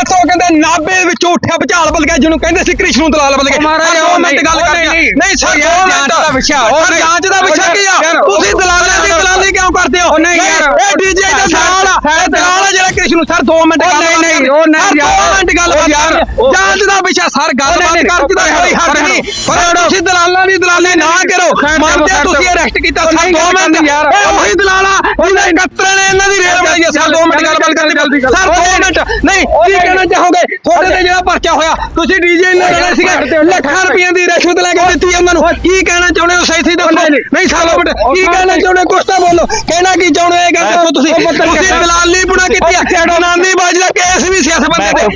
ਕਿੱਥੋਂ ਕਹਿੰਦੇ ਨਾਬੇ ਵਿੱਚੋਂ ਉੱਠਿਆ ਭਚਾਲ ਬਲ ਗਿਆ ਜਿਹਨੂੰ ਕਹਿੰਦੇ ਸੀ ਕ੍ਰਿਸ਼ਨ ਨੂੰ ਦਲਾਲ ਬਲ ਉਹ ਮਹਾਰਾਜ, ਉਹ ਨਹੀਂ, ਗੱਲ ਉਹ ਕਰ ਨਹੀਂ, ਸਰ ਜਾਂਚ ਦਾ ਵਿਸ਼ਾ। ਜਾਂਚ ਦਾ ਵਿਸ਼ਾ ਕੀ ਆ? ਤੁਸੀਂ ਦਲਾਲਾਂ ਦੀ ਦਲਾਲੀ ਕਿਉਂ ਕਰਦੇ ਹੋ? ਨਹੀਂ ਯਾਰ, ਇਹ ਡੀਜੇ ਦਾ ਦਲਾਲ ਆ। ਇਹ ਦਲਾਲ ਆ ਜਿਹੜਾ ਕ੍ਰਿਸ਼ਨ ਨੂੰ ਸਰ 2 ਮਿੰਟ ਗੱਲ ਨਹੀਂ, ਨਹੀਂ। ਉਹ ਨਹੀਂ ਯਾਰ, ਮਿੰਟ ਗੱਲ ਯਾਰ, ਜਾਂਚ ਦਾ ਵਿਸ਼ਾ ਸਰ ਗੱਲ ਨਹੀਂ, ਬਾਤ ਨਹੀਂ, ਕਰਨ ਚ ਤਾਂ ਉਹ ਕੋਈ ਹੱਦ ਪਰੇ ਨਹੀਂ। ਪਰ ਤੁਸੀਂ ਦਲਾਲਾਂ ਦੀ ਦਲਾਲੀ ਨਾ ਤੁਸੀਂ ਸਰ, ਅਰੈਸਟ ਕੀਤਾ ਉਹ ਸਰ ਨਹੀਂ 2 ਮਿੰਟ ਕਰਨੀ ਯਾਰ, ਇਹ ਉਹੀ ਦਲਾਲ ਆ। ਜਿਹਨੇ ਇਕੱਤਰੇ ਨੇ ਇਹਨਾਂ ਦੀ ਰੇਲ ਬਣਾਈ ਹੈ ਸਰ 2 ਮਿੰਟ ਗੱਲ ਬਾਤ ਕਰਨੀ। ਜਲਦੀ ਗੱਲ। Sir 2 minute. ਨਹੀਂ ਕੀ ਕਹਿਣਾ ਚਾਹੋਗੇ? ਤੁਹਾਡੇ ਤੇ ਜਿਹੜਾ ਪਰਚਾ ਹੋਇਆ ਤੁਸੀਂ ਡੀਜੇ ਨੂੰ ਲੜੇ ਸੀਗੇ ਲੱਖਾਂ ਰੁਪਈਆਂ ਦੀ ਰਿਸ਼ਵਤ ਲੈ ਕੇ ਦਿੱਤੀ ਉਹਨਾਂ ਨੂੰ। ਕੀ ਕਹਿਣਾ ਚਾਹੁੰਦੇ ਹੋ? ਸਹੀ ਸਹੀ ਦੱਸੋ। ਨਹੀਂ ਸਾਲੋ ਬਟ ਕੀ ਕਹਿਣਾ ਚਾਹੁੰਦੇ? ਕੁਛ ਤਾਂ ਬੋਲੋ। ਕਹਿਣਾ ਕੀ ਚਾਹੁੰਦੇ ਇਹ ਗੱਲ ਦੱਸੋ ਤੁਸੀਂ। ਤੁਸੀਂ ਦਲਾਲੀ ਪੁਣਾ ਕੀਤੀ ਹੈ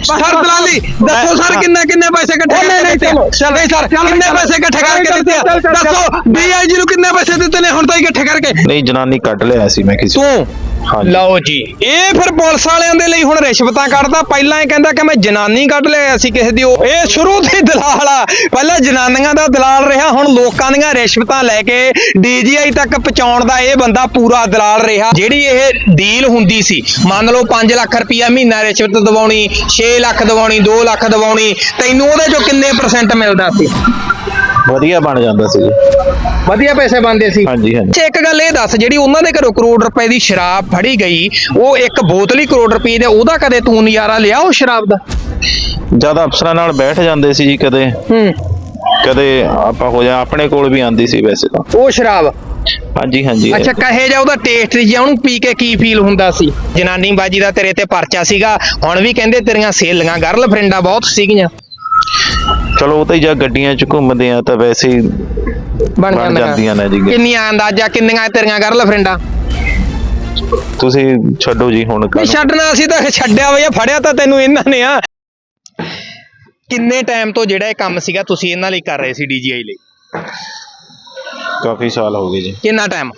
ਸਰ ਦਲਾਲੀ ਦੱਸੋ ਸਰ ਕਿੰਨੇ ਕਿੰਨੇ ਪੈਸੇ ਇਕੱਠੇ ਕਰਕੇ ਦਿੱਤੇ? ਨਹੀਂ ਸਰ ਕਿੰਨੇ ਪੈਸੇ ਇਕੱਠੇ ਕਰਕੇ ਦਿੱਤੇ? ਦੱਸੋ ਡੀਆਈਜੀ ਨੂੰ ਕਿੰਨੇ ਪੈਸੇ ਦਿੱਤੇ ਨੇ ਹੁਣ ਤਾਂ ਇਕੱਠੇ ਕਰਕੇ ਨਹੀਂ ਜਨਾਨੀ ਕੱਢ ਲਿਆ ਸੀ ਮੈਂ ਕਿਸੇ ਤੂੰ ਲਓ ਜੀ, ਇਹ ਫਿਰ ਪੁਲਿਸ ਵਾਲਿਆਂ ਦੇ ਲਈ ਹੁਣ ਰਿਸ਼ਵਤਾਂ ਕੱਢਦਾ। ਪਹਿਲਾਂ ਇਹ ਕਹਿੰਦਾ ਕਿ ਮੈਂ ਜਨਾਨੀ ਕੱਢ ਲਿਆ ਸੀ ਕਿਸੇ ਦੀ। ਉਹ ਇਹ ਸ਼ੁਰੂ ਤੋਂ ਹੀ ਦਲਾਲ ਆ। ਪਹਿਲਾਂ ਜਨਾਨੀਆਂ ਦਾ ਦਲਾਲ ਰਿਹਾ, ਹੁਣ ਲੋਕਾਂ ਦੀਆਂ ਰਿਸ਼ਵਤਾਂ ਲੈ ਕੇ ਡੀਜੀਆਈ ਤੱਕ ਪਹੁੰਚਾਉਣ ਦਾ ਇਹ ਬੰਦਾ ਪੂਰਾ ਦਲਾਲ ਰਿਹਾ। ਜਿਹੜੀ ਇਹ ਡੀਲ ਹੁੰਦੀ ਸੀ, ਮੰਨ ਲਓ 5 ਲੱਖ ਰੁਪਇਆ ਮਹੀਨਾ ਰਿਸ਼ਵਤ ਦਿਵਾਉਣੀ 6 ਲੱਖ ਦਿਵਾਉਣੀ 2 ਲੱਖ ਦਿਵਾਉਣੀ, ਤੈਨੂੰ ਉਹਦੇ ਚੋਂ ਕਿੰਨੇ ਪਰਸੈਂਟ ਮਿਲਦਾ ਸੀ? ਵਧੀਆ ਬਣ ਜਾਂਦਾ ਸੀ ਜੀ। ਵਧੀਆ ਪੈਸੇ ਬਣਦੇ ਸੀ। ਹਾਂਜੀ ਹਾਂਜੀ। ਅੱਛਾ ਇੱਕ ਗੱਲ ਇਹ ਦੱਸ ਜਿਹੜੀ ਉਹਨਾਂ ਦੇ ਘਰੋਂ ਕਰੋੜ ਰੁਪਏ ਦੀ ਸ਼ਰਾਬ ਫੜੀ ਗਈ ਉਹ ਇੱਕ ਬੋਤਲ ਹੀ ਕਰੋੜ ਰੁਪਏ ਦੇ ਉਹਦਾ ਕਦੇ ਤੂੰ ਨਜ਼ਾਰਾ ਲਿਆ ਉਹ ਸ਼ਰਾਬ ਦਾ? ਜਦ ਅਫਸਰਾਂ ਨਾਲ ਬੈਠ ਜਾਂਦੇ ਸੀ ਜੀ ਕਦੇ। ਹੂੰ। ਕਦੇ ਆਪਾਂ ਹੋ ਜਾ ਆਪਣੇ ਕੋਲ ਵੀ ਆਂਦੀ ਸੀ ਵੈਸੇ ਤਾਂ। ਉਹ ਸ਼ਰਾਬ? ਹਾਂਜੀ ਹਾਂਜੀ। ਅੱਛਾ ਕਹੇ ਜਾ ਉਹਦਾ ਟੇਸਟ ਜਾਂ ਉਹਨੂੰ ਪੀ ਕੇ ਕੀ ਫੀਲ ਹੁੰਦਾ ਸੀ? ਜਨਾਨੀ ਬਾਜੀ ਦਾ ਤੇਰੇ ਤੇ ਪਰਚਾ ਸੀਗਾ ਹੁਣ ਵੀ ਕਹਿੰਦੇ ਤੇਰੀਆਂ ਸਹੇਲੀਆਂ ਗਰਲ ਫਰੈਂਡਾਂ ਬਹੁਤ ਸੀਗੀਆਂ। ਚਲੋ ਉਹ ਤਾਂ ਜਾਂ ਗੱਡੀਆਂ 'ਚ ਘੁੰਮਦੇ ਆ ਤਾਂ ਵੈਸੇ ਹੀ ਬਣ ਬਣ ਜਾਂਦੀਆਂ। ਨੇ ਜੀ ਕਿੰਨੀਆਂ ਅੰਦਾਜ਼ਾ ਕਿੰਨੀਆਂ ਤੇਰੀਆਂ ਗਰਲ ਫਰੈਂਡਾਂ? ਤੁਸੀਂ ਛੱਡੋ ਜੀ ਹੁਣ ਨਹੀਂ ਕਾਹਨੂੰ। ਛੱਡਣਾ ਅਸੀਂ ਤਾਂ ਛੱਡਿਆ ਵਾ ਜਾਂ ਫੜਿਆ ਤਾਂ ਤੈਨੂੰ ਇਹਨਾਂ ਨੇ ਆ। ਕਿੰਨੇ ਟਾਈਮ ਤੋਂ ਜਿਹੜਾ ਇਹ ਕੰਮ ਸੀਗਾ ਤੁਸੀਂ ਇਹਨਾਂ ਲਈ ਕਰ ਰਹੇ ਸੀ ਡੀਜੀਆਈ ਲਈ? ਕਾਫੀ ਸਾਲ ਹੋ ਗਏ ਜੀ। ਕਿੰਨਾ ਟਾਈਮ?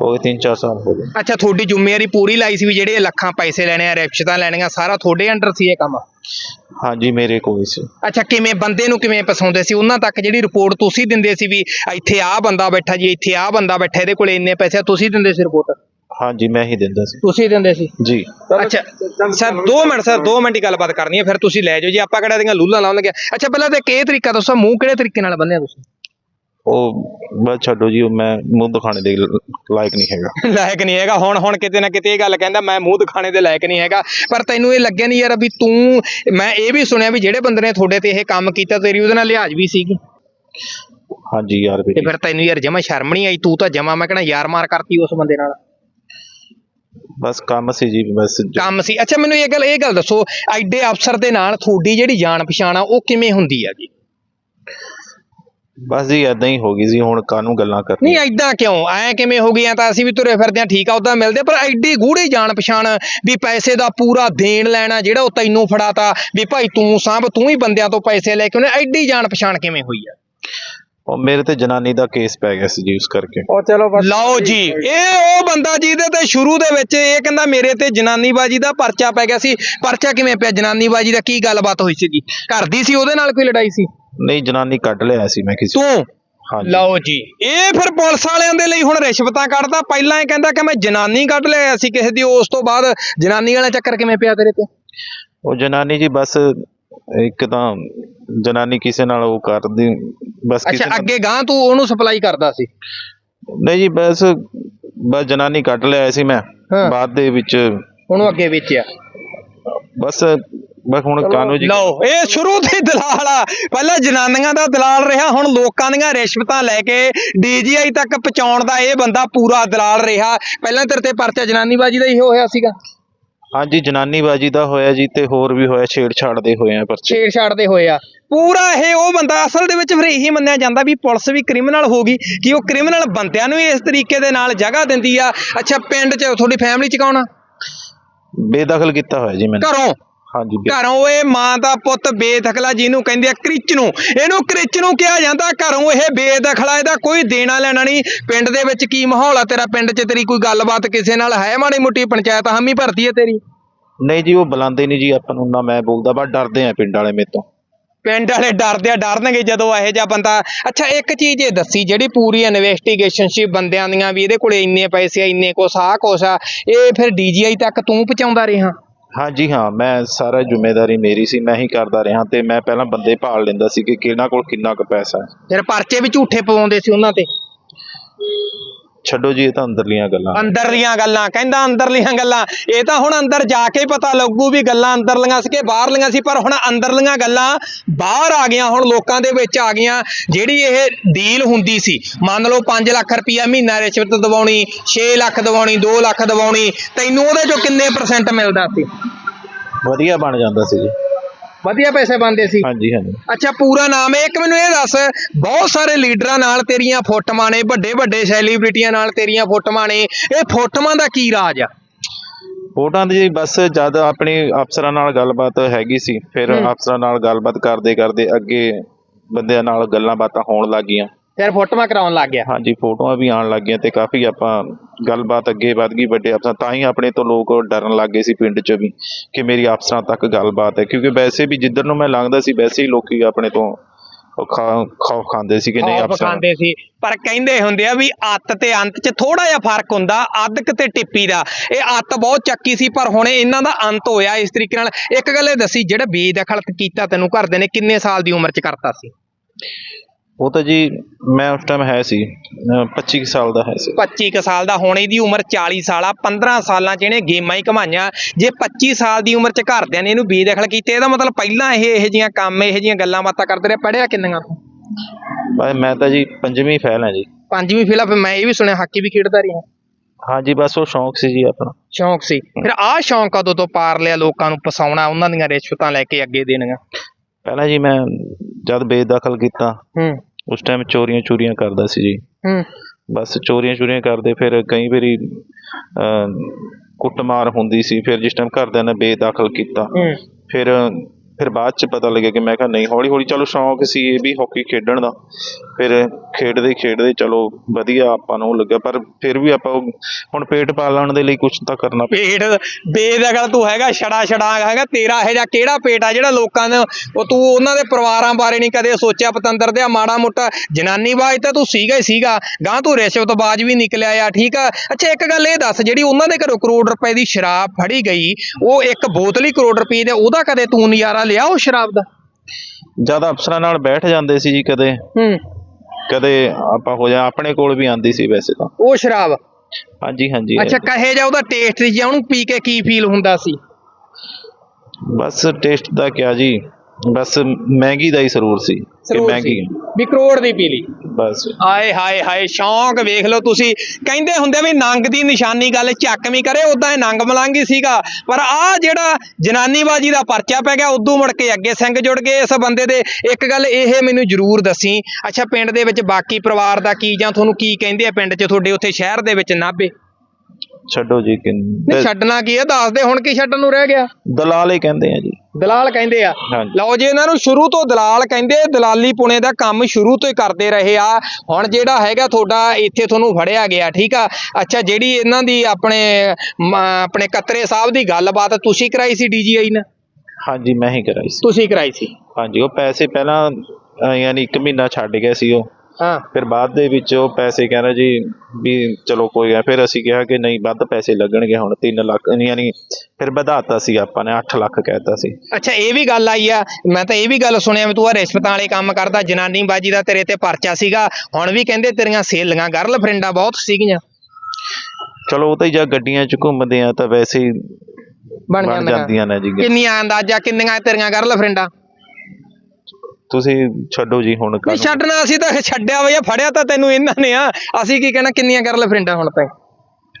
ਹੋ ਗਏ 3-4 ਸਾਲ ਹੋ ਗਏ। ਅੱਛਾ ਤੁਹਾਡੀ ਜ਼ਿੰਮੇਵਾਰੀ ਪੂਰੀ ਲਾਈ ਸੀ ਵੀ ਜਿਹੜੇ ਇਹ ਲੱਖਾਂ ਪੈਸੇ ਲੈਣੇ ਆ ਰਿਸ਼ਵਤਾਂ ਲੈਣੀਆਂ ਸਾਰਾ ਤੁਹਾਡੇ ਅੰਡਰ ਸੀ ਇਹ ਕੰਮ? ਹਾਂਜੀ ਮੇਰੇ ਕੋਲ ਸੀ। ਅੱਛਾ ਕਿਵੇਂ ਬੰਦੇ ਨੂੰ ਕਿਵੇਂ ਪਸਾਉਂਦੇ ਸੀ? ਉਹਨਾਂ ਤੱਕ ਜਿਹੜੀ ਰਿਪੋਰਟ ਤੁਸੀਂ ਦਿੰਦੇ ਸੀ ਵੀ ਇੱਥੇ ਆਹ ਬੰਦਾ ਬੈਠਾ ਜੀ ਇੱਥੇ ਆਹ ਬੰਦਾ ਬੈਠਾ ਇਹਦੇ ਕੋਲੇ ਇੰਨੇ ਪੈਸੇ ਆ, ਤੁਸੀਂ ਦਿੰਦੇ ਸੀ ਰਿਪੋਰਟ ਹਾਂਜੀ ਮੈਂ ਹੀ ਦਿੰਦਾ ਸੀ। ਤੁਸੀਂ ਦਿੰਦੇ ਸੀ? ਜੀ। ਅੱਛਾ ਸਰ 2 ਮਿੰਟ ਸਰ 2 ਮਿੰਟ ਦੀ ਗੱਲਬਾਤ ਕਰਨੀ ਹੈ ਫਿਰ ਤੁਸੀਂ ਲੈ ਜਾਓ ਜੀ ਆਪਾਂ ਕਿਹੜਾ ਦੀਆਂ ਲੂਲਾਂ ਲਾਉਣਗੇ ਅੱਛਾ ਪਹਿਲਾਂ ਤੇ ਕਿਹ ਤਰੀਕਾ ਦੱਸੋ ਮੂੰਹ ਕਿਹੜੇ ਤਰੀਕੇ ਨਾਲ ਬੰਨਿਆ ਤੁਸੀਂ? ਉਹ ਬਸ ਛੱਡੋ ਜੀ ਉਹ ਮੈਂ ਮੂੰਹ ਦਿਖਾਣੇ ਦੇ ਲਾਇਕ ਨਹੀਂ ਹੈਗਾ। ਲਾਇਕ ਨਹੀਂ ਹੈਗਾ। ਹੁਣ ਹੁਣ ਕਿਤੇ ਨਾ ਕਿਤੇ ਇਹ ਗੱਲ ਕਹਿੰਦਾ ਮੈਂ ਮੂੰਹ ਦਿਖਾਣੇ ਦੇ ਲਾਇਕ ਨਹੀਂ ਹੈਗਾ। ਪਰ ਤੈਨੂੰ ਇਹ ਲੱਗਿਆ ਨਹੀਂ ਯਾਰ ਵੀ ਤੂੰ ਮੈਂ ਇਹ ਵੀ ਸੁਣਿਆ ਵੀ ਜਿਹੜੇ ਬੰਦੇ ਨੇ ਤੁਹਾਡੇ ਤੇ ਇਹ ਕੰਮ ਕੀਤਾ ਤੇਰੀ ਉਹਦੇ ਨਾਲ ਲਿਹਾਜ਼ ਵੀ ਸੀਗੀ। ਹਾਂਜੀ ਯਾਰ ਤੇ ਫਿਰ ਤੈਨੂੰ ਯਾਰ ਜਮਾ ਸ਼ਰਮ ਨਹੀਂ ਆਈ? ਤੂੰ ਤਾਂ ਜਮਾ ਮੈਂ ਕਹਣਾ ਯਾਰ ਮਾਰ ਕਰਤੀ ਉਸ ਬੰਦੇ ਨਾਲ। ਬਸ ਕੰਮ ਸੀ ਜੀ ਬਸ ਕੰਮ ਸੀ। ਅੱਛਾ ਮੈਨੂੰ ਇਹ ਗੱਲ ਇਹ ਗੱਲ ਦੱਸੋ ਐਡੇ ਅਫਸਰ ਦੇ ਨਾਲ ਤੁਹਾਡੀ ਜਿਹੜੀ ਜਾਣ ਪਛਾਣ ਆ ਉਹ ਕਿਵੇਂ ਹੁੰਦੀ ਆ ਜੀ? ਬਸ ਜੀ ਐਦਾਂ ਹੀ ਹੋ ਗਈ ਜੀ ਹੁਣ ਕਾਹਨੂੰ ਗੱਲਾਂ ਨਹੀਂ ਕਰਨੀਆਂ ਐਦਾਂ ਕਿਉਂ? ਐ ਕਿਵੇਂ ਹੋ ਗਈਆਂ ਤਾਂ ਅਸੀਂ ਵੀ ਤੁਰੇ ਫਿਰਦੇ ਆ ਠੀਕ ਆ ਉਦਾਂ ਮਿਲਦੇ ਪਰ ਐਡੀ ਗੂੜੀ ਜਾਣ ਪਛਾਣ ਵੀ ਪੈਸੇ ਦਾ ਪੂਰਾ ਦੇਣ ਲੈਣਾ ਜਿਹੜਾ ਉਹ ਤੈਨੂੰ ਫੜਾਤਾ ਵੀ ਭਾਈ ਤੂੰ ਸਾਂਭ ਤੂੰ ਹੀ ਬੰਦਿਆਂ ਤੋਂ ਪੈਸੇ ਲੈ ਕੇ ਉਹਨੇ ਐਡੀ ਜਾਣ ਪਛਾਣ ਕਿਵੇਂ ਹੋਈ ਆ? ਉਹ ਮੇਰੇ ਤੇ ਜਨਾਨੀ ਦਾ ਕੇਸ ਪੈ ਗਿਆ ਸੀ ਜੀ ਉਸ ਕਰਕੇ। ਉਹ ਚਲੋ ਬਸ ਲਓ ਜੀ ਇਹ ਉਹ ਬੰਦਾ ਜਿਹਦੇ ਤੇ ਸ਼ੁਰੂ ਦੇ ਵਿੱਚ ਇਹ ਕਹਿੰਦਾ ਮੇਰੇ ਤੇ ਜਨਾਨੀਬਾਜੀ ਦਾ ਪਰਚਾ ਪੈ ਗਿਆ ਸੀ। ਪਰਚਾ ਕਿਵੇਂ ਪਿਆ? ਜਨਾਨੀਬਾਜੀ ਦਾ ਕੀ ਗੱਲਬਾਤ ਹੋਈ ਸੀਗੀ? ਘਰ ਦੀ ਸੀ ਉਹਦੇ ਨਾਲ ਕੋਈ ਲੜਾਈ ਸੀ? ਨਹੀਂ ਜਨਾਨੀ ਕੱਢ ਲਿਆ ਸੀ ਮੈਂ ਕਿਸੇ ਤੂੰ? ਹਾਂਜੀ। ਲਓ ਜੀ ਇਹ ਫਿਰ ਪੁਲਿਸ ਵਾਲਿਆਂ ਦੇ ਲਈ ਹੁਣ ਰਿਸ਼ਵਤਾਂ ਕੱਢਦਾ। ਪਹਿਲਾਂ ਇਹ ਕਹਿੰਦਾ ਕਿ ਮੈਂ ਜਨਾਨੀ ਕੱਢ ਲਿਆ ਸੀ ਕਿਸੇ ਦੀ ਉਸ ਤੋਂ ਬਾਅਦ ਜਨਾਨੀ ਵਾਲਾ ਚੱਕਰ ਕਿਵੇਂ ਪਿਆ ਤੇਰੇ ਤੇ? ਉਹ ਜਨਾਨੀ ਜੀ ਬਸ ਇੱਕ ਤਾਂ ਜਨਾਨੀ ਕਿਸੇ ਨਾਲ ਉਹ ਕਰਦੀ ਬਸ ਕਿਸੇ ਅੱਛਾ ਨਾਲ- ਅੱਗੇ ਗਾਂ ਤੂੰ ਉਹਨੂੰ ਸਪਲਾਈ ਕਰਦਾ ਸੀ? ਨਹੀਂ ਜੀ ਬਸ ਬਸ ਜਨਾਨੀ ਕੱਢ ਲਿਆ ਸੀ ਮੈਂ। ਹਾਂ। ਬਾਅਦ ਦੇ ਵਿੱਚ ਉਹਨੂੰ ਅੱਗੇ ਵੇਚਿਆ। ਬਸ ਬਸ ਹੁਣ ਕਾਨੂੰ ਜੀ ਲਓ ਇਹ ਸ਼ੁਰੂ ਤੋਂ ਹੀ ਦਲਾਲ ਆ। ਪਹਿਲਾਂ ਜਨਾਨੀਆਂ ਦਾ ਦਲਾਲ ਰਿਹਾ ਹੁਣ ਲੋਕਾਂ ਦੀਆਂ ਰਿਸ਼ਵਤਾਂ ਲੈ ਕੇ ਡੀਜੀਆਈ ਤੱਕ ਪਹੁੰਚਾਉਣ ਦਾ ਇਹ ਬੰਦਾ ਪੂਰਾ ਦਲਾਲ ਰਿਹਾ। ਪਹਿਲਾਂ ਤੇਰੇ ਤੇ ਪਰਚਾ ਜਨਾਨੀਬਾਜੀ ਦਾ ਹੀ ਹੋਇਆ ਸੀਗਾ। ਹਾਂਜੀ ਜਨਾਨੀ ਬਾਜੀ ਦਾ ਹੋਇਆ ਜੀ ਤੇ ਹੋਰ ਵੀ ਹੋਇਆ ਛੇੜਛਾੜ ਦੇ ਹੋਏ ਆ ਪਰਚੇ। ਛੇੜਛਾੜ ਦੇ ਹੋਏ ਆ। ਪੂਰਾ ਇਹ ਉਹ ਬੰਦਾ ਅਸਲ ਦੇ ਵਿੱਚ ਫਿਰ ਇਹੀ ਮੰਨਿਆ ਜਾਂਦਾ ਵੀ ਪੁਲਿਸ ਵੀ ਕ੍ਰਿਮੀਨਲ ਹੋ ਗਈ ਕਿ ਉਹ ਕ੍ਰਿਮੀਨਲ ਬੰਦਿਆਂ ਨੂੰ ਇਸ ਤਰੀਕੇ ਦੇ ਨਾਲ ਜਗ੍ਹਾ ਦਿੰਦੀ ਆ। ਅੱਛਾ ਪਿੰਡ 'ਚ ਤੁਹਾਡੀ ਫੈਮਿਲੀ 'ਚ ਕੌਣ ਆ? ਬੇਦਖਲ ਕੀਤਾ ਹੋਇਆ ਜੀ ਮੈਂ ਘਰੋਂ? ਘਰੋਂ ਇਹ ਮਾਂ ਦਾ ਪੁੱਤ ਬੇਦਖਲਾ ਜਿਹਨੂੰ ਕਹਿੰਦੇ ਆ ਕ੍ਰਿਚ ਨੂੰ। ਇਹਨੂੰ ਕ੍ਰਿਚ ਨੂੰ ਕਿਹਾ ਜਾਂਦਾ ਘਰੋਂ ਇਹ ਬੇਦਖਲਾ ਇਹਦਾ ਕੋਈ ਦੇਣਾ ਲੈਣਾ ਨਹੀਂ। ਪਿੰਡ ਦੇ ਵਿੱਚ ਕੀ ਮਾਹੌਲ ਆ ਤੇਰਾ ਪਿੰਡ 'ਚ? ਤੇਰੀ ਕੋਈ ਗੱਲਬਾਤ ਕਿਸੇ ਨਾਲ ਹੈ ਮਾੜੀ ਮੁੱਟੀ? ਪੰਚਾਇਤ ਹਾਮੀ ਭਰਦੀ ਹੈ ਤੇਰੀ? ਨਹੀਂ ਜੀ ਉਹ ਬੁਲਾਉਂਦੇ ਨਹੀਂ ਜੀ ਆਪਾਂ ਨੂੰ ਨਾ ਮੈਂ ਬੋਲਦਾ ਬਸ ਡਰਦੇ ਆ ਪਿੰਡ ਵਾਲੇ ਮੇਰੇ ਤੋਂ। ਪਿੰਡ ਵਾਲੇ ਡਰਦੇ ਆ ਡਰਨਗੇ ਜਦੋਂ ਇਹੋ ਜਿਹਾ ਬੰਦਾ। ਅੱਛਾ ਇੱਕ ਚੀਜ਼ ਇਹ ਦੱਸੀ ਜਿਹੜੀ ਪੂਰੀ ਇਨਵੈਸਟੀਗੇਸ਼ਨ ਸੀ ਬੰਦਿਆਂ ਦੀਆਂ ਵੀ ਇਹਦੇ ਕੋਲੇ ਇੰਨੇ ਪੈਸੇ ਆ ਇੰਨੇ ਕੁਛ ਆ ਕੁਛ ਆ ਇਹ ਫਿਰ ਡੀਜੀਆਈ ਤੱਕ ਤੂੰ ਪਹੁੰਚਾਉਂਦਾ ਰਿਹਾ? ਹਾਂਜੀ, ਹਾਂ, ਮੈਂ ਸਾਰਾ ਜ਼ਿੰਮੇਵਾਰੀ ਮੇਰੀ ਸੀ, ਮੈਂ ਹੀ ਕਰਦਾ ਰਿਹਾ ਤੇ ਮੈਂ ਪਹਿਲਾਂ ਬੰਦੇ ਭਾਲ ਲੈਂਦਾ ਸੀ ਕਿ ਕਿਹਨਾਂ ਕੋਲ ਕਿੰਨਾ ਕੁ ਪੈਸਾ ਹੈ। ਫਿਰ ਪਰਚੇ ਵੀ ਝੂਠੇ ਪਵਾਉਂਦੇ ਸੀ ਉਹਨਾਂ ਤੇ? ਛੱਡੋ ਜੀ ਇਹ ਤਾਂ ਅੰਦਰਲੀਆਂ ਗੱਲਾਂ। ਅੰਦਰਲੀਆਂ ਗੱਲਾਂ ਕਹਿੰਦਾ ਅੰਦਰਲੀਆਂ ਗੱਲਾਂ। ਇਹ ਤਾਂ ਹੁਣ ਅੰਦਰ ਜਾ ਕੇ ਪਤਾ ਲੱਗੂ ਵੀ ਗੱਲਾਂ ਅੰਦਰਲੀਆਂ ਸੀ ਕਿ ਬਾਹਰਲੀਆਂ ਸੀ ਪਰ ਹੁਣ ਅੰਦਰਲੀਆਂ ਗੱਲਾਂ ਬਾਹਰ ਆ ਗਈਆਂ ਹੁਣ ਲੋਕਾਂ ਦੇ ਵਿੱਚ ਆ ਗਈਆਂ। ਜਿਹੜੀ ਇਹ ਡੀਲ ਹੁੰਦੀ ਸੀ ਮੰਨ ਲਓ 5 ਲੱਖ ਰੁਪਈਆ ਮਹੀਨਾ ਰਿਸ਼ਵਤ ਦਿਵਾਉਣੀ 6 ਲੱਖ ਦਿਵਾਉਣੀ 2 ਲੱਖ ਦਿਵਾਉਣੀ ਤੈਨੂੰ ਉਹਦੇ ਚੋਂ ਕਿੰਨੇ ਪਰਸੈਂਟ ਮਿਲਦਾ ਸੀ? ਵਧੀਆ ਬਣ ਜਾਂਦਾ ਸੀ ਜੀ। ਵਧੀਆ ਪੈਸੇ ਬਣਦੇ ਸੀ। ਹਾਂਜੀ ਹਾਂਜੀ। ਅੱਛਾ ਪੂਰਾ ਨਾਮ ਹੈ ਇੱਕ ਮੈਨੂੰ ਇਹ ਦੱਸ ਬਹੁਤ ਸਾਰੇ ਲੀਡਰਾਂ ਨਾਲ ਤੇਰੀਆਂ ਫੋਟੋਆਂ ਨੇ ਵੱਡੇ ਵੱਡੇ ਸੈਲੀਬ੍ਰਿਟੀਆਂ ਨਾਲ ਤੇਰੀਆਂ ਫੋਟੋਆਂ ਨੇ ਇਹ ਫੋਟੋਆਂ ਦਾ ਕੀ ਰਾਜ ਆ? ਵੋਟਾਂ ਦੀ ਜੀ ਬਸ ਜਦ ਆਪਣੀ ਅਫਸਰਾਂ ਨਾਲ ਗੱਲਬਾਤ ਹੈਗੀ ਸੀ ਫਿਰ। ਅਫਸਰਾਂ ਨਾਲ ਗੱਲਬਾਤ ਕਰਦੇ ਕਰਦੇ ਅੱਗੇ ਬੰਦਿਆਂ ਨਾਲ ਗੱਲਾਂ ਬਾਤਾਂ ਹੋਣ ਲੱਗੀਆਂ। ਫਿਰ ਫੋਟੋਆਂ ਕਰਾਉਣ ਲੱਗ ਗਿਆ। ਹਾਂਜੀ ਫੋਟੋਆਂ ਵੀ ਆਉਣ ਲੱਗੀਆਂ ਤੇ ਕਾਫੀ ਆਪਾਂ ਗੱਲਬਾਤ ਅੱਗੇ ਵਧ ਗਈ ਵੱਡੇ ਅਫਸਰ ਤਾਂ ਹੀ ਆਪਣੇ ਤੋਂ ਲੋਕ ਡਰਨ ਲੱਗ ਗਏ ਸੀ ਪਿੰਡ 'ਚ ਵੀ ਕਿ ਮੇਰੀ ਅਫਸਰਾਂ ਤੱਕ ਗੱਲਬਾਤ ਹੈ। ਕਿਉਂਕਿ ਵੈਸੇ ਵੀ ਜਿੱਧਰ ਨੂੰ ਮੈਂ ਲੰਘਦਾ ਸੀ ਵੈਸੇ ਹੀ ਲੋਕੀ ਆਪਣੇ ਤੋਂ ਖੌਫ ਖਾਂਦੇ ਸੀ ਕਿ ਨਹੀਂ ਅਫਸਰ ਖਾਂਦੇ ਸੀ। ਪਰ ਕਹਿੰਦੇ ਹੁੰਦੇ ਆ ਵੀ ਅੱਤ ਤੇ ਅੰਤ 'ਚ ਥੋੜਾ ਜਿਹਾ ਫ਼ਰਕ ਹੁੰਦਾ ਅੱਧਕ ਤੇ ਟਿੱਪੀ ਦਾ। ਇਹ ਅੱਤ ਬਹੁਤ ਚੱਕੀ ਸੀ ਪਰ ਹੁਣ ਇਹਨਾਂ ਦਾ ਅੰਤ ਹੋਇਆ ਇਸ ਤਰੀਕੇ ਨਾਲ। ਇੱਕ ਗੱਲ ਇਹ ਦੱਸੀ ਜਿਹੜਾ ਬੇਦਖਲ ਕੀਤਾ ਤੈਨੂੰ ਘਰਦੇ ਨੇ ਕਿੰਨੇ ਸਾਲ ਦੀ ਉਮਰ 'ਚ ਕਰਤਾ ਸੀ? ਉਹ ਤਾਂ ਜੀ ਮੈਂ ਉਸ ਟਾਈਮ ਹੈ ਸੀ ਅਹ 25 ਕੁ ਸਾਲ ਦਾ ਹੈ ਸੀ। 25 ਕੁ ਸਾਲ ਦਾ ਹੁਣ ਇਹਦੀ ਉਮਰ 40 ਸਾਲ ਆ 15 ਸਾਲਾਂ 'ਚ ਇਹਨੇ ਗੇਮਾਂ ਹੀ ਕਮਾਈਆਂ ਜੇ 25 ਸਾਲ ਦੀ ਉਮਰ 'ਚ ਘਰਦਿਆਂ ਨੇ ਇਹਨੂੰ ਬੇਦਖਲ ਕੀਤਾ ਇਹਦਾ ਮਤਲਬ ਪਹਿਲਾਂ ਇਹ ਇਹੋ ਜਿਹੀਆਂ ਕੰਮ ਇਹੋ ਜਿਹੀਆਂ ਗੱਲਾਂ ਬਾਤਾਂ ਕਰਦੇ ਰਹੇ ਪੜਿਆ ਕਿੰਨੀਆਂ ਤੂੰ? ਮੈਂ ਤਾਂ ਜੀ ਪੰਜਵੀਂ ਫੈਲ ਹਾਂ ਜੀ। ਪੰਜਵੀਂ ਫਿਲਮ ਫਿਰ ਮੈਂ ਇਹ ਵੀ ਸੁਣਿਆ ਹਾਕੀ ਵੀ ਖੇਡਦਾ ਰਿਹਾ। ਹਾਂਜੀ ਬਸ ਉਹ ਸ਼ੌਂਕ ਸੀ ਜੀ ਆਪਣਾ। ਸ਼ੌਂਕ ਸੀ। ਫਿਰ ਆਹ ਸ਼ੌਂਕ ਕਦੋਂ ਤੋਂ ਪਾਰ ਲਿਆ ਲੋਕਾਂ ਨੂੰ ਫਸਾਉਣਾ ਉਹਨਾਂ ਦੀਆਂ ਰਿਸ਼ਵਤਾਂ ਲੈ ਕੇ ਅੱਗੇ ਦੇਣੀਆਂ। ਪਹਿਲਾਂ ਜੀ ਮੈਂ ਜਦ ਬੇਦਖਲ ਕੀਤਾ ਹੂੰ। ਉਸ ਟਾਈਮ ਚੋਰੀਆਂ ਚੋਰੀਆਂ ਕਰਦਾ ਸੀ ਜੀ। ਹੂੰ। ਬਸ ਚੋਰੀਆਂ ਚੋਰੀਆਂ ਕਰਦੇ ਫਿਰ ਕਈ ਵਾਰੀ ਕੁੱਟਮਾਰ ਹੁੰਦੀ ਸੀ। ਫਿਰ ਜਿਸ ਟਾਈਮ ਘਰਦਿਆਂ ਨੇ ਬੇਦਖਲ ਕੀਤਾ ਫਿਰ ਫਿਰ ਬਾਅਦ ਚ ਪਤਾ ਲੱਗਿਆ ਕਿ ਮੈਂ ਕਿਹਾ ਨਹੀਂ ਹੌਲੀ ਹੌਲੀ ਚਲੋ ਸ਼ੌਂਕ ਸੀ ਇਹ ਵੀ ਹਾਕੀ ਖੇਡਣ ਦਾ। ਫਿਰ ਖੇਡਦੇ ਖੇਡਦੇ ਚਲੋ ਵਧੀਆ ਆਪਾਂ ਨੂੰ ਲੱਗਿਆ, ਪਰ ਫਿਰ ਵੀ ਆਪਾਂ ਉਹ- ਹੁਣ ਪੇਟ ਪਾਲਣ ਦੇ ਲਈ ਕੁਝ ਤਾਂ ਕਰਨਾ ਪੇਟ, ਬੇਦਖਲ ਤੂੰ ਹੈਗਾ ਛੜਾ ਛੜਾ ਹੈਗਾ, ਤੇਰਾ ਇਹ ਜਿਹਾ ਕਿਹੜਾ ਪੇਟ ਆ ਜਿਹੜਾ ਲੋਕਾਂ ਨੇ ਉਹ ਤੂੰ ਉਹਨਾਂ ਦੇ ਪਰਿਵਾਰਾਂ ਬਾਰੇ ਨਹੀਂ ਕਦੇ ਸੋਚਿਆ, ਪਤੰਦਰ ਦੇ ਮਾੜਾ ਮੋਟਾ ਜਨਾਨੀ ਬਾਜ ਤਾਂ ਤੂੰ ਸੀਗਾ ਹੀ ਸੀਗਾ ਗਾਂ ਤੂੰ ਰਿਸ਼ਵਤਬਾਜ਼ ਵੀ ਨਿਕਲਿਆ ਆ, ਠੀਕ ਆ? ਅੱਛਾ, ਇੱਕ ਗੱਲ ਇਹ ਦੱਸ, ਜਿਹੜੀ ਉਹਨਾਂ ਦੇ ਘਰੋਂ ਕਰੋੜ ਰੁਪਏ ਦੀ ਸ਼ਰਾਬ ਫੜੀ ਗਈ, ਉਹ ਇੱਕ ਬੋਤਲ ਹੀ ਕਰੋੜ ਰੁਪਏ ਦੇ, ਉਹਦਾ ਕਦੇ ਤੂੰ ਨਜ਼ਾਰਾ ਲਿਆ ਉਹ ਸ਼ਰਾਬ ਦਾ? ਜਦ ਅਫਸਰਾਂ ਨਾਲ ਬੈਠ ਜਾਂਦੇ ਸੀ ਜੀ ਕਦੇ। ਹੂੰ। ਕਦੇ ਆਪਾਂ ਹੋ ਜਾ ਆਪਣੇ ਕੋਲ ਵੀ ਆਂਦੀ ਸੀ ਵੈਸੇ ਤਾਂ। ਉਹ ਸ਼ਰਾਬ? ਹਾਂਜੀ ਹਾਂਜੀ। ਅੱਛਾ ਕਹੇ ਜਾ ਉਹਦਾ ਟੇਸਟ ਸੀ ਜਾਂ ਉਹਨੂੰ ਪੀ ਕੇ ਕੀ ਫੀਲ ਹੁੰਦਾ ਸੀ? ਬਸ ਟੇਸਟ ਦਾ ਕਿਆ ਜੀ। ਬਸ ਮਹਿੰਗੀ ਦਾ ਹੀ ਸਰੂਰ ਸੀ ਕਿ ਸੀ। ਮਹਿੰਗੀ ਵੀ ਕਰੋੜ ਦੀ ਪੀ ਲਈ। ਬਸ। ਆਏ ਹਾਏ ਹਾਏ ਸ਼ੌਂਕ ਵੇਖ ਲਓ ਤੁਸੀਂ। ਕਹਿੰਦੇ ਹੁੰਦੇ ਵੀ ਨੰਗ ਦੀ ਨਿਸ਼ਾਨੀ ਗੱਲ ਚੱਕਵੀਂ ਕਰੇ ਉਦਾਂ ਇਹ ਨੰਗ ਮਲੰਗੀ ਸੀਗਾ। ਪਰ ਆ ਜਿਹੜਾ ਜਨਾਨੀਬਾਜੀ ਦਾ ਪਰਚਾ ਪੈ ਗਿਆ ਉਦੋਂ ਮੁੜ ਕੇ ਅੱਗੇ ਸਿੰਘ ਜੁੜ ਗਏ ਇਸ ਬੰਦੇ ਦੇ। ਇੱਕ ਗੱਲ ਇਹ ਮੈਨੂੰ ਜ਼ਰੂਰ ਦੱਸੀ ਅੱਛਾ ਪਿੰਡ ਦੇ ਵਿੱਚ ਬਾਕੀ ਪਰਿਵਾਰ ਦਾ ਕੀ ਜਾਂ ਤੁਹਾਨੂੰ ਕੀ ਕਹਿੰਦੇ ਆ? ਪਿੰਡ 'ਚ ਤੁਹਾਡੇ ਉੱਥੇ ਸ਼ਹਿਰ ਦੇ ਵਿੱਚ ਨਾਭੇ? ਛੱਡੋ ਜੀ ਕਿ ਨਹੀਂ ਛੱਡਣਾ ਕੀ ਆ? ਦੱਸ ਦੇ ਹੁਣ ਕੀ ਛੱਡਣ ਨੂੰ ਰਹਿ ਗਿਆ? ਦਲਾਲ ਹੀ ਕਹਿੰਦੇ ਆ ਜੀ। ਦਲਾਲ ਕਹਿੰਦੇ ਆ। ਹਾਂਜੀ। ਲਓ ਜੀ ਇਹਨਾਂ ਨੂੰ ਸ਼ੁਰੂ ਤੋਂ ਦਲਾਲ ਕਹਿੰਦੇ ਦਲਾਲੀ ਪੁਣੇ ਦਾ ਕੰਮ ਸ਼ੁਰੂ ਤੋਂ ਹੀ ਕਰਦੇ ਰਹੇ ਆ। ਹੁਣ ਜਿਹੜਾ ਹੈਗਾ ਤੁਹਾਡਾ ਇੱਥੇ ਤੁਹਾਨੂੰ ਫੜਿਆ ਗਿਆ ਠੀਕ ਆ? ਅੱਛਾ ਜਿਹੜੀ ਇਹਨਾਂ ਦੀ ਆਪਣੇ ਮ, ਆਪਣੇ ਕਤਰੇ ਸਾਹਿਬ ਦੀ ਗੱਲਬਾਤ ਤੁਸੀਂ ਕਰਾਈ ਸੀ ਡੀਜੀਆਈ ਨਾਲ? ਹਾਂਜੀ ਮੈਂ ਹੀ ਕਰਾਈ ਸੀ। ਤੁਸੀਂ ਕਰਾਈ ਸੀ। ਹਾਂਜੀ ਉਹ ਪੈਸੇ ਪਹਿਲਾਂ ਅਹ, ਯਾਨੀ 1 ਮਹੀਨਾ ਛੱਡ ਗਿਆ ਸੀ ਉਹ। ਹਾਂ। ਫਿਰ ਬਾਅਦ ਦੇ ਵਿੱਚ ਉਹ ਪੈਸੇ ਕਹਿੰਦਾ ਜੀ ਵੀ ਚਲੋ ਕੋਈ ਆ ਫਿਰ ਅਸੀਂ ਕਿਹਾ ਕਿ ਨਹੀਂ ਵੱਧ ਪੈਸੇ ਲੱਗਣਗੇ ਹੁਣ 3 ਲੱਖ ਯਾਨੀ ਫਿਰ ਵਧਾਤਾ ਸੀ ਆਪਾਂ ਨੇ 8 ਲੱਖ ਕਹਿਤਾ ਸੀ। ਅੱਛਾ ਇਹ ਵੀ ਗੱਲ ਆਈ ਆ। ਮੈਂ ਤਾਂ ਇਹ ਵੀ ਗੱਲ ਸੁਣਿਆ ਵੀ ਤੂੰ ਆ ਰਿਸ਼ਵਤਾਂ ਵਾਲੇ ਕੰਮ ਕਰਦਾ ਜਨਾਨੀ ਬਾਜੀ ਦਾ ਤੇਰੇ ਤੇ ਪਰਚਾ ਸੀਗਾ। ਹੁਣ ਵੀ ਕਹਿੰਦੇ ਤੇਰੀਆਂ ਸਹੇਲੀਆਂ ਗਰਲ ਫਰੈਂਡਾਂ ਬਹੁਤ ਸੀਗੀਆਂ। ਚਲੋ ਉਹ ਤਾਂ ਜਾਂ ਗੱਡੀਆਂ 'ਚ ਘੁੰਮਦੇ ਆ ਤਾਂ ਵੈਸੇ ਹੀ ਬਣ ਜਾਂਦੀਆਂ ਜਾਂਦੀਆਂ ਨੇ ਜੀ। ਕਿੰਨੀਆਂ ਅੰਦਾਜ਼ਾ ਕਿੰਨੀਆਂ ਤੇਰੀਆਂ ਗਰਲ ਫਰੈਂਡਾਂ? ਤੁਸੀਂ ਛੱਡੋ ਜੀ ਹੁਣ ਨਹੀਂ ਕਾਹਨੂੰ- ਛੱਡਣਾ ਅਸੀਂ ਤਾਂ ਛੱਡਿਆ ਬਈਆ ਫੜਿਆ ਤਾਂ ਤੈਨੂੰ ਇਹਨਾਂ ਨੇ ਆ। ਅਸੀਂ ਕੀ ਕਹਿਣਾ ਕਿੰਨੀਆਂ ਗਰਲ ਫਰੈਂਡਾਂ ਹੁਣ ਤਾਈਂ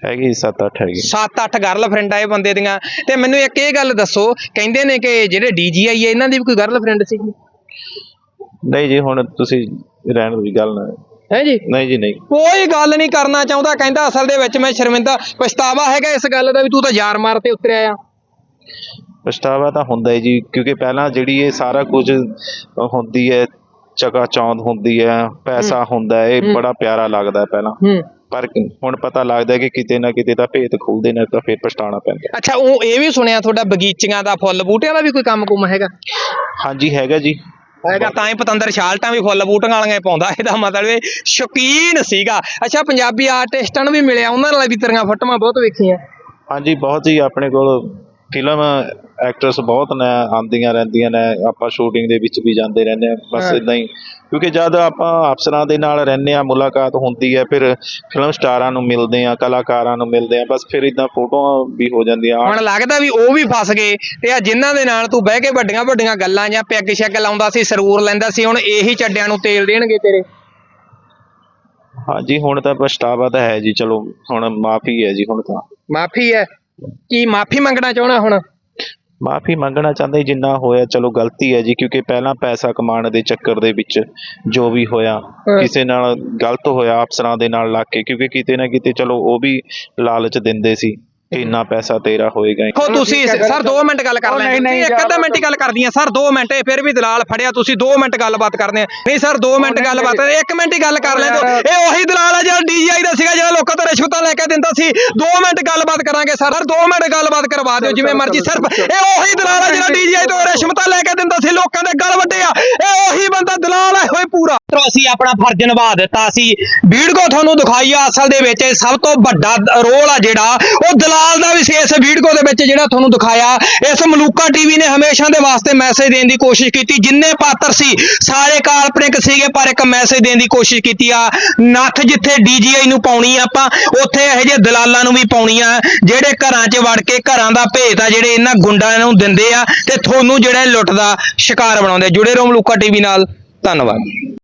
ਹੈਗੀ 7-8 ਹੈਗੀ। 7-8 ਗਰਲ ਫਰੈਂਡਾਂ ਇਹ ਬੰਦੇ ਦੀਆਂ। ਤੇ ਮੈਨੂੰ ਇੱਕ ਇਹ ਗੱਲ ਦੱਸੋ ਕਹਿੰਦੇ ਨੇ ਕਿ ਜਿਹੜੇ ਡੀਜੀਆਈ ਹੈ ਇਹਨਾਂ ਦੀ ਵੀ ਕੋਈ ਗਰਲ ਫਰੈਂਡ ਸੀਗੀ ਨਹੀਂ ਜੀ ਹੁਣ ਤੁਸੀਂ ਰਹਿਣ ਦੀ ਗੱਲ ਨਾ। ਹੈ ਜੀ? ਨਹੀਂ ਜੀ ਨਹੀਂ। ਕੋਈ ਗੱਲ ਨਹੀਂ ਕਰਨਾ ਚਾਹੁੰਦਾ ਕਹਿੰਦਾ ਅਸਲ ਦੇ ਵਿੱਚ ਮੈਂ ਸ਼ਰਮਿੰਦਾ ਪਛਤਾਵਾ ਹੈਗਾ ਇਸ ਗੱਲ ਦਾ ਵੀ ਤੂੰ ਤਾਂ ਯਾਰ ਮਾਰ ਤੇ ਉਤਰਿਆ ਆ। ਪਛਤਾਵਾ ਤਾਂ ਹੁੰਦਾ ਹੈ ਜੀ ਕਿਉਂਕਿ ਪਹਿਲਾਂ ਜਿਹੜੀ ਇਹ ਸਾਰਾ ਕੁਝ ਹੁੰਦੀ ਹੈ ਚਕਾ ਚੌਂਦ ਹੁੰਦੀ ਹੈ ਪੈਸਾ ਹੁੰਦਾ ਹੈ ਇਹ। ਬੜਾ ਪਿਆਰਾ ਲੱਗਦਾ ਹੈ ਪਹਿਲਾਂ। ਹੂੰ। ਪਰ ਹੁਣ ਪਤਾ ਲੱਗਦਾ ਹੈ ਕਿ ਕਿਤੇ ਨਾ ਕਿਤੇ ਤਾਂ ਭੇਤ ਖੁੱਲਦੇ ਨੇ ਤਾਂ ਫਿਰ ਪਛਤਾਉਣਾ ਪੈਂਦਾ। ਅੱਛਾ ਉਹ ਇਹ ਵੀ ਸੁਣਿਆ ਤੁਹਾਡਾ ਬਗੀਚੀਆਂ ਦਾ ਫੁੱਲ ਬੂਟਿਆਂ ਦਾ ਵੀ ਕੋਈ ਕੰਮ ਕੁਮ ਹੈਗਾ? ਹਾਂਜੀ ਹੈਗਾ ਜੀ। ਹੈਗਾ ਤਾਂ ਹੀ ਪਤੰਦਰ ਸ਼ਾਲਟਾਂ ਵੀ ਫੁੱਲ ਬੂਟਾਂ ਵਾਲੀਆਂ ਹੀ ਪਾਉਂਦਾ ਇਹਦਾ ਮਤਲਬ ਸ਼ੌਕੀਨ ਸੀਗਾ। ਅੱਛਾ ਪੰਜਾਬੀ ਆਰਟਿਸਟਾਂ ਨੂੰ ਵੀ ਮਿਲਿਆ ਉਹਨਾਂ ਨਾਲ ਵੀ ਤੇਰੀਆਂ ਫੋਟੋਆਂ ਬਹੁਤ ਵੇਖੀਆਂ। ਹਾਂਜੀ ਬਹੁਤ ਹੀ ਆਪਣੇ ਕੋਲ ਫਿਲਮ ਐਕਟਰਸ ਬਹੁਤ ਨੇ ਆਉਂਦੀਆਂ ਰਹਿੰਦੀਆਂ ਨੇ ਆਪਾਂ ਸ਼ੂਟਿੰਗ ਦੇ ਵਿੱਚ ਵੀ ਜਾਂਦੇ ਰਹਿੰਦੇ ਆ ਬਸ। ਇਦਾਂ ਹੀ। ਕਿਉਂਕਿ ਜਦ ਆਪਾਂ ਅਫਸਰਾਂ ਦੇ ਨਾਲ ਰਹਿੰਦੇ ਆ ਮੁਲਾਕਾਤ ਹੁੰਦੀ ਹੈ ਫਿਰ ਫਿਲਮ ਸਟਾਰਾਂ ਨੂੰ ਮਿਲਦੇ ਆ ਕਲਾਕਾਰਾਂ ਨੂੰ ਮਿਲਦੇ ਆ ਬਸ ਫਿਰ ਇਦਾਂ ਫੋਟੋਆਂ ਵੀ ਹੋ ਜਾਂਦੀਆਂ। ਹੁਣ ਲੱਗਦਾ ਵੀ ਉਹ ਵੀ ਫਸ ਗਏ ਤੇ ਆ ਜਿਨ੍ਹਾਂ ਦੇ ਨਾਲ ਤੂੰ ਬਹਿ ਕੇ ਵੱਡੀਆਂ ਵੱਡੀਆਂ ਗੱਲਾਂ ਜਾਂ ਪੈਗ ਸ਼ੈਗ ਲਾਉਂਦਾ ਸੀ ਸਰੂਰ ਲੈਂਦਾ ਸੀ ਹੁਣ ਇਹੀ ਚੱਡਿਆਂ ਨੂੰ ਤੇਲ ਦੇਣਗੇ ਤੇਰੇ? ਹਾਂਜੀ ਹੁਣ ਤਾਂ ਪਛਤਾਵਾ ਤਾਂ ਹੈ ਜੀ ਚਲੋ ਹੁਣ ਮਾਫੀ ਹੈ ਜੀ ਹੁਣ ਤਾਂ। ਮਾਫੀ ਹੈ? ਕੀ ਮਾਫੀ ਮੰਗਣਾ ਚਾਹਣਾ ਹੁਣ? ਮਾਫੀ ਮੰਗਣਾ ਚਾਹੁੰਦੇ ਜਿੰਨਾ ਹੋਇਆ ਚਲੋ ਗਲਤੀ ਹੈ ਜੀ ਕਿਉਂਕਿ ਪਹਿਲਾਂ ਪੈਸਾ ਕਮਾਉਣ ਦੇ ਚੱਕਰ ਦੇ ਵਿੱਚ ਜੋ ਵੀ ਹੋਇਆ। ਕਿਸੇ ਨਾਲ ਗਲਤ ਹੋਇਆ ਅਫਸਰਾਂ ਦੇ ਨਾਲ ਲੱਗ ਕੇ ਕਿਉਂਕਿ ਕਿਤੇ ਨਾ ਕਿਤੇ ਚਲੋ ਉਹ ਵੀ ਲਾਲਚ ਦਿੰਦੇ ਸੀ ਇੰਨਾ ਪੈਸਾ ਤੇਰਾ ਹੋਏਗਾ ਹੀ। ਦੇਖੋ ਤੁਸੀਂ ਸਰ 2 ਮਿੰਟ ਗੱਲ ਕਰ ਲੈਣ ਨਹੀਂ, ਇੱਕ ਅੱਧਾ ਮਿੰਟ ਹੀ ਗੱਲ ਕਰਦੀ ਆ ਸਰ 2 ਮਿੰਟ ਇਹ ਫਿਰ ਵੀ ਦਲਾਲ ਫੜਿਆ ਤੁਸੀਂ 2 ਮਿੰਟ ਗੱਲਬਾਤ ਕਰਦੇ ਆ ਨਹੀਂ ਸਰ 2 ਮਿੰਟ ਗੱਲਬਾਤ ਨਹੀਂ। 1 ਮਿੰਟ ਹੀ ਗੱਲ ਕਰ ਲੈਂਦੇ। ਇਹ ਉਹੀ ਦਲਾਲ ਆ ਜਿਹੜਾ ਡੀਜੀਆਈ ਦਾ ਸੀਗਾ ਜਿਹੜਾ ਲੋਕਾਂ ਤੋਂ ਰਿਸ਼ਵਤਾਂ ਲੈ ਕੇ ਦਿੰਦਾ ਸੀ। 2 ਮਿੰਟ ਗੱਲਬਾਤ ਕਰਾਂਗੇ ਸਰ 2 ਮਿੰਟ ਗੱਲਬਾਤ ਕਰਵਾ ਦਿਓ ਜਿਵੇਂ ਮਰਜ਼ੀ। ਚਲੋ। ਇਹ ਉਹੀ ਦਲਾਲ ਆ ਜਿਹੜਾ ਡੀਜੀਆਈ ਤੋਂ ਰਿਸ਼ਵਤਾਂ ਲੈ ਕੇ ਦਿੰਦਾ ਸੀ ਲੋਕਾਂ ਦੇ ਗਲ ਵੱਡੇ ਆ। ਇਹ ਉਹੀ ਬੰਦਾ ਦਲਾਲ ਹੈ ਹੋਏ ਪੂਰਾ। ਅਸੀਂ ਆਪਣਾ ਫਰਜ਼ ਨਿਭਾ ਦਿੱਤਾ ਸੀ। ਵੀਡੀਓ ਤੁਹਾਨੂੰ ਦਿਖਾਈ ਆ ਅਸਲ ਦੇ ਵਿੱਚ ਸਭ ਤੋਂ ਵੱਡਾ ਰੋਲ ਆ ਜਿਹੜਾ, ਉਹ ਦਲਾਲ ਦਾ ਵੀ ਸੀ ਇਸ ਵੀਡੀਓ ਦੇ ਵਿੱਚ ਜਿਹੜਾ ਤੁਹਾਨੂੰ ਦਿਖਾਇਆ। ਇਸ ਮਲੂਕਾ ਟੀਵੀ ਨੇ ਹਮੇਸ਼ਾ ਦੇ ਵਾਸਤੇ ਮੈਸੇਜ ਦੇਣ ਦੀ ਕੋਸ਼ਿਸ਼ ਕੀਤੀ। ਜਿੰਨੇ ਪਾਤਰ ਸੀ, ਸਾਰੇ ਕਾਲਪਨਿਕ ਸੀਗੇ, ਪਰ ਇੱਕ ਮੈਸੇਜ ਦੇਣ ਦੀ ਕੋਸ਼ਿਸ਼ ਕੀਤੀ ਆ। ਨੱਥ ਜਿੱਥੇ ਡੀਜੀਆਈ ਨੂੰ ਪਾਉਣੀ ਆ ਆਪਾਂ, ਉੱਥੇ ਇਹੋ ਜਿਹੇ ਦਲਾਲਾਂ ਨੂੰ ਵੀ ਪਾਉਣੀ ਆ, ਜਿਹੜੇ ਘਰਾਂ 'ਚ ਵੜ ਕੇ ਘਰਾਂ ਦਾ ਭੇਤ ਆ, ਜਿਹੜੇ ਇਹਨਾਂ ਗੁੰਡਾਂ ਨੂੰ ਦਿੰਦੇ ਆ, ਤੇ ਤੁਹਾਨੂੰ ਜਿਹੜਾ ਲੁੱਟ ਦਾ ਸ਼ਿਕਾਰ ਬਣਾਉਂਦੇ ਜੁੜੇ ਰਹੋ ਮਲੂਕਾ ਟੀਵੀ ਨਾਲ। ਧੰਨਵਾਦ।